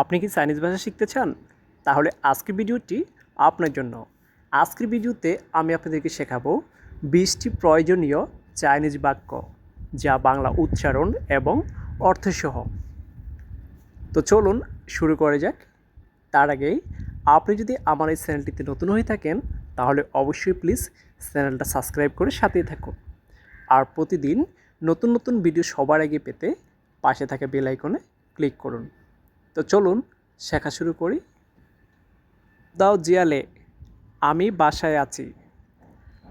আপনি কি চাইনিজ ভাষা শিখতে চান? তাহলে আজকের ভিডিওটি আপনার জন্য। আজকের ভিডিওতে আমি আপনাদেরকে শেখাবো বিশটি প্রয়োজনীয় চাইনিজ বাক্য, যা বাংলা উচ্চারণ এবং অর্থসহ। তো চলুন শুরু করে যাক। তার আগেই আপনি যদি আমার এই চ্যানেলটিতে নতুন হয়ে থাকেন, তাহলে অবশ্যই প্লিজ চ্যানেলটা সাবস্ক্রাইব করে সাথেই থাকুন। আর প্রতিদিন নতুন নতুন ভিডিও সবার আগে পেতে পাশে থাকা বেল আইকনে ক্লিক করুন। তো চলুন শেখা শুরু করি। দাও জিয়ালে, আমি বাসায় আছি।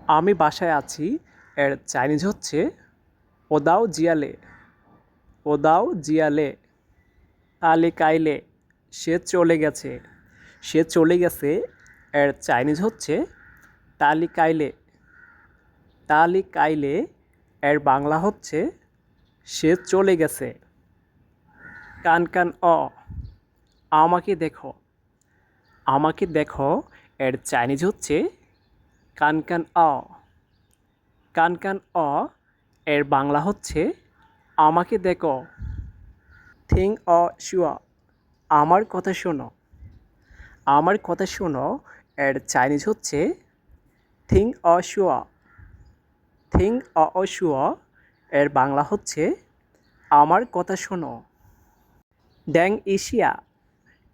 আমি বাসায় আছি, এর চাইনিজ হচ্ছে ওদাও জিয়ালে ওদাও জিয়ালে, আলে কাইলে, সে চলে গেছে। সে চলে গেছে, এর চাইনিজ হচ্ছে, তালি কাইলে তালি কাইলে, এর বাংলা হচ্ছে, সে চলে গেছে। কান কান অ। আমাকে দেখো। আমাকে দেখো, এর চাইনিজ হচ্ছে কান কান অ। কান কান অ, এর বাংলা হচ্ছে আমাকে দেখো। থিং অ শুয়া, আমার কথা শোনো। আমার কথা শোনো, এর চাইনিজ হচ্ছে থিং অ শুয়া। থিং অ অ শুয়া, এর বাংলা হচ্ছে আমার কথা শোনো। ড্যাং এশিয়া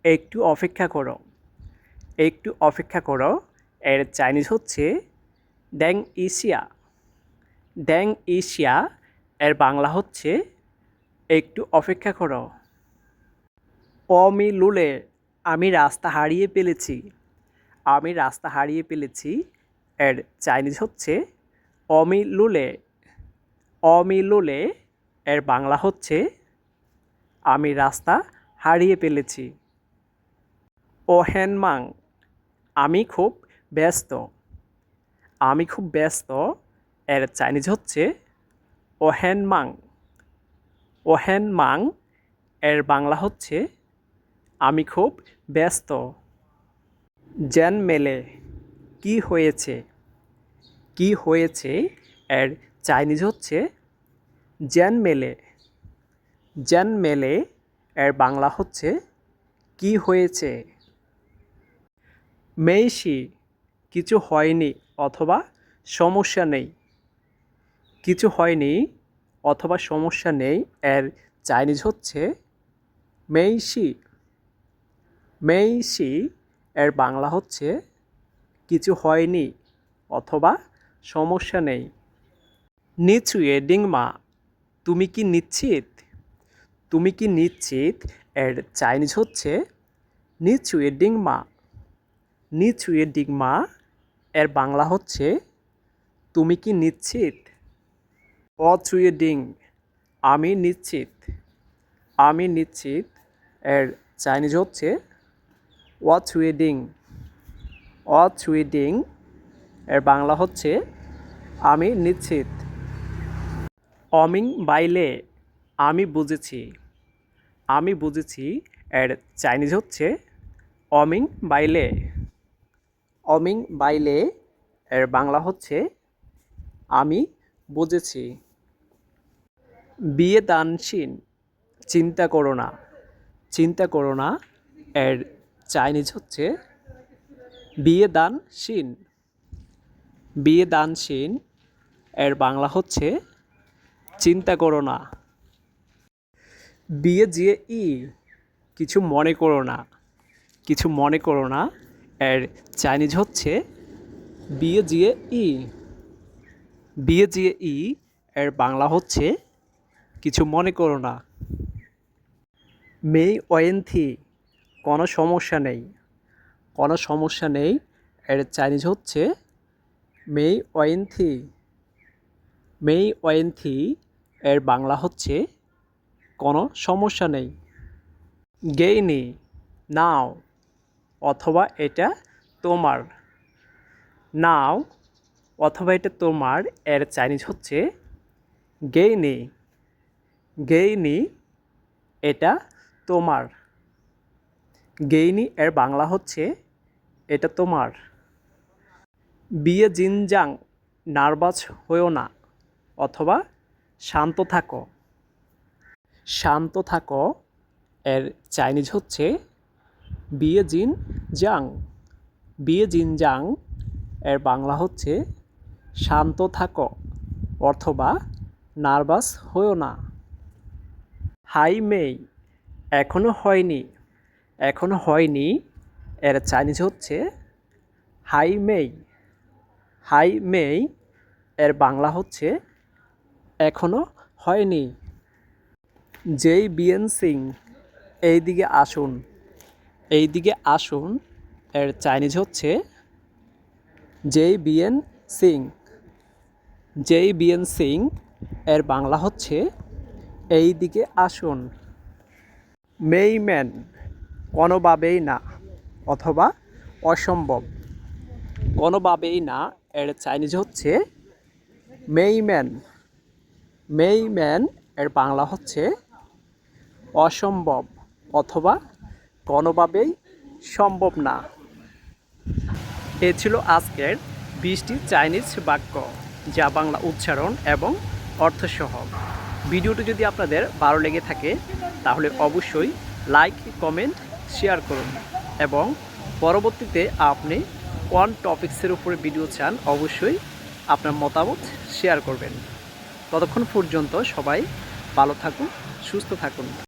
একটু অপেক্ষা করো। একটু অপেক্ষা করো। এর চাইনিজ হচ্ছে ড্যাং এশিয়া ড্যাং এশিয়া এর বাংলা হচ্ছে একটু অপেক্ষা করো। অমি লুলে আমি রাস্তা হারিয়ে ফেলেছি। আমি রাস্তা হারিয়ে ফেলেছি। এর চাইনিজ হচ্ছে অমি লুলে অমি লুলে এর বাংলা হচ্ছে আমি রাস্তা হারিয়ে ফেলেছি। ও হ্যানমাং আমি খুব ব্যস্ত। আমি খুব ব্যস্ত, এর চাইনিজ হচ্ছে ও হ্যানমাং ও হ্যানমাং এর বাংলা হচ্ছে আমি খুব ব্যস্ত। জ্যান মেলে, কি হয়েছে? কি হয়েছে? এর চাইনিজ হচ্ছে জ্যান মেলে। জ্যান মেলে, এর বাংলা হচ্ছে কি হয়েছে? মেইশি কিছু হয়নি অথবা সমস্যা নেই। কিছু হয়নি অথবা সমস্যা নেই এর চাইনিজ হচ্ছে মেইশি মেইশি এর বাংলা হচ্ছে কিছু হয়নি অথবা সমস্যা নেই। নিচুয়ে ডিংমা তুমি কি নিশ্চিত? তুমি কি নিশ্চিত এর চাইনিজ হচ্ছে নিচুয়ে ডিংমা নিচুয়ে ডিংমা এর বাংলা হচ্ছে তুমি কি নিশ্চিত? অচুয়ে ডিং আমি নিশ্চিত। আমি নিশ্চিত এর চাইনিজ হচ্ছে ওয়াচুয়েডিং ওয়াচুয়েডিং এর বাংলা হচ্ছে আমি নিশ্চিত। অমিং বাইলে, আমি বুঝেছি। আমি বুঝেছি এর চাইনিজ হচ্ছে অমিং বাইলে। অমিং বাইলে এর বাংলা হচ্ছে, আমি বুঝেছি। বিয়ে দানশীন, চিন্তা করো না। চিন্তা করো না, এর চাইনিজ হচ্ছে, বিয়ে দানশীন। বিয়ে দানশীন, এর বাংলা হচ্ছে, চিন্তা করো না। বিয়ে জিয়ে ই, কিছু মনে করো না। কিছু মনে করো না। এর চাইনিজ হচ্ছে বিয়ে জিয়ে ই। বিয়ে জিয়ে ই এর বাংলা হচ্ছে কিছু মনে করো না। মেই ওয়েন্থি কোনো সমস্যা নেই। কোনো সমস্যা নেই, এর চাইনিজ হচ্ছে মেই ওয়েন্থি মেই ওয়েন্থি এর বাংলা হচ্ছে কোনো সমস্যা নেই। গেইনি, নাও। অথবা এটা তোমার। নাও, অথবা এটা তোমার, এর চাইনিজ হচ্ছে গেইনি। গেইনি, এটা তোমার। গেইনি, এর বাংলা হচ্ছে এটা তোমার। বিয়ে জিনজাং, নার্ভাস হয়েও না, অথবা শান্ত থাকো। শান্ত থাকো, এর চাইনিজ হচ্ছে বিয়ে জিন জাং। বিয়ে জিন জাং এর বাংলা হচ্ছে শান্ত থাকো, অথবা নার্ভাস হয়েও না। হাই মেই এখনও হয়নি এখনও হয়নি এর চাইনিজ হচ্ছে হাই মেই। হাই মেই এর বাংলা হচ্ছে এখনও হয়নি। জেই বিএন সিং এই দিকে আসুন। এইদিকে আসুন। এর চাইনিজ হচ্ছে যেই বিএন সিং যেই বিএন সিং এর বাংলা হচ্ছে এই দিকে আসুন মেইম্যান কোনোভাবেই না অথবা অসম্ভব। কোনোভাবেই না এর চাইনিজ হচ্ছে মেইম্যান মেইম্যান এর বাংলা হচ্ছে অসম্ভব অথবা কোনোভাবেই সম্ভব না। এ ছিল আজকের বিশটি চাইনিজ বাক্য, যা বাংলা উচ্চারণ এবং অর্থসহ। ভিডিওটি যদি আপনাদের ভালো লেগে থাকে, তাহলে অবশ্যই লাইক, কমেন্ট, শেয়ার করুন এবং পরবর্তীতে আপনি কোন টপিক্সের উপরে ভিডিও চান, অবশ্যই আপনার মতামত শেয়ার করবেন। ততক্ষণ পর্যন্ত সবাই ভালো থাকুন, সুস্থ থাকুন।